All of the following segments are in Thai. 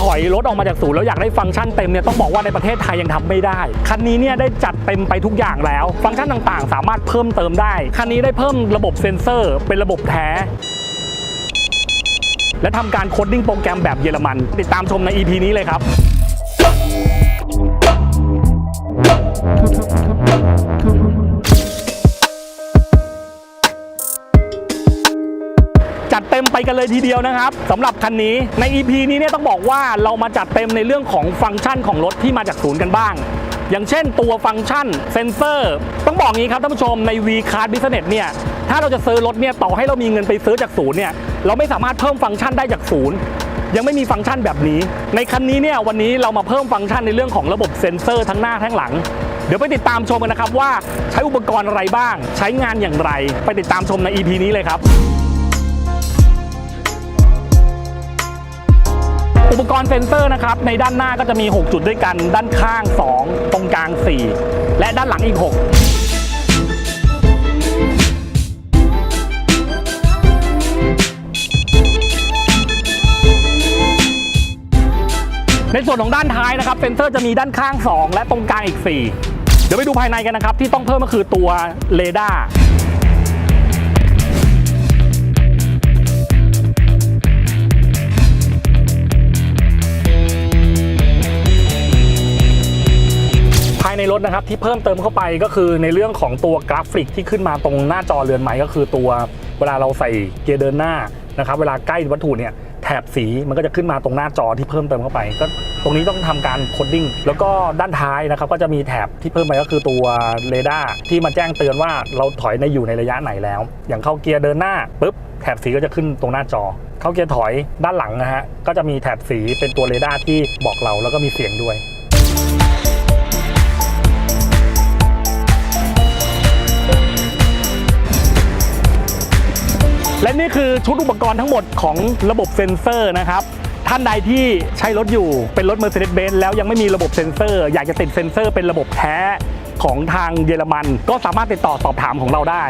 ถอยรถออกมาจากศูนย์แล้วอยากได้ฟังก์ชันเต็มเนี่ยต้องบอกว่าในประเทศไทยยังทำไม่ได้ คันนี้เนี่ยได้จัดเต็มไปทุกอย่างแล้ว ฟังก์ชันต่างๆ สามารถเพิ่มเติมได้ คันนี้ได้เพิ่มระบบเซ็นเซอร์ เป็นระบบแท้และทำการโคดดิ้งโปรแกรมแบบเยอรมัน ติดตามชมใน EP นี้เลยครับ จัดเต็มไปกันเลยทีเดียวนะครับสำหรับคันนี้ใน EP นี้เนี่ยต้องบอกว่าเรามาจัดเต็มในเรื่องของฟังก์ชันของรถที่มาจากศูนย์กันบ้าง อย่างเช่นตัวฟังก์ชันเซนเซอร์ ต้องบอกงี้ครับท่านผู้ชมใน V Card Business เนี่ยถ้าเราจะซื้อรถเนี่ยต่อให้เรามีเงินไปซื้อจากศูนย์เนี่ยเราไม่สามารถเพิ่มฟังก์ชันได้จากศูนย์ยังไม่มีฟังก์ชันแบบนี้ ในคันนี้เนี่ยวันนี้เรามาเพิ่มฟังก์ชันในเรื่องของระบบเซ็นเซอร์ทั้งหน้าทั้งหลัง เดี๋ยวไปติดตามชมกันนะครับว่าใช้อุปกรณ์อะไรบ้าง ใช้งานอย่างไร ไปติดตามชมใน EP นี้เลยครับ กรณ์เซ็นเซอร์นะครับในด้านหน้าก็จะมี 6 จุดด้วยกัน ด้านข้าง 2 ตรงกลาง 4 และด้านหลังอีก 6ในส่วนของด้านท้ายนะครับเซ็นเซอร์จะมีด้านข้าง 2 และตรงกลางอีก 4 เดี๋ยวไปดูภายในกันนะครับ ที่ต้องเพิ่มก็คือตัวเรดาร์ ในรถนะครับที่เพิ่มเติมเข้าไปก็คือในเรื่องของตัวกราฟิกที่ขึ้นมาตรงหน้าจอเรือนใหม่ก็คือตัวเวลาเราใส่เกียร์เดินหน้านะครับเวลาใกล้วัตถุเนี่ยแถบสีมันก็จะขึ้นมาตรงหน้าจอที่เพิ่มเติมเข้าไป ก็ตรงนี้ต้องทำการโคดดิ้งแล้วก็ด้านท้ายนะครับก็จะมีแถบที่เพิ่มไปก็คือตัวเรดาร์ที่มาแจ้งเตือนว่าเราถอยในอยู่ในระยะไหนแล้ว อย่างเข้าเกียร์เดินหน้าปุ๊บแถบสีก็จะขึ้นตรงหน้าจอ เข้าเกียร์ถอยด้านหลังนะฮะก็จะมีแถบสีเป็นตัวเรดาร์ที่บอกเราแล้วก็มีเสียงด้วย และนี่คือชุดอุปกรณ์ทั้งหมดของระบบเซ็นเซอร์นะครับท่านใดที่ใช้รถอยู่เป็นรถ Mercedes-Benz แล้วยังไม่มีระบบเซ็นเซอร์ อยากจะติดเซ็นเซอร์เป็นระบบแท้ของทางเยอรมัน ก็สามารถติดต่อสอบถามของเราได้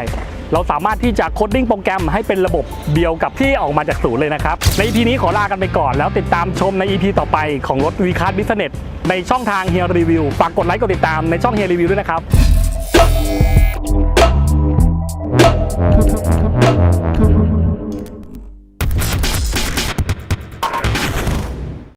เราสามารถที่จะโคดดิ้งโปรแกรมให้เป็นระบบเดียวกับที่ออกมาจากศูนย์เลยนะครับ ใน EP นี้ขอลากันไปก่อน แล้วติดตามชมใน EP ต่อไปของรถ v c a r d Business ในช่องทางเฮียรีวิวฝากกดไลค์กดติดตามในช่องเฮียรีวิวด้วยนะครับ Thank you.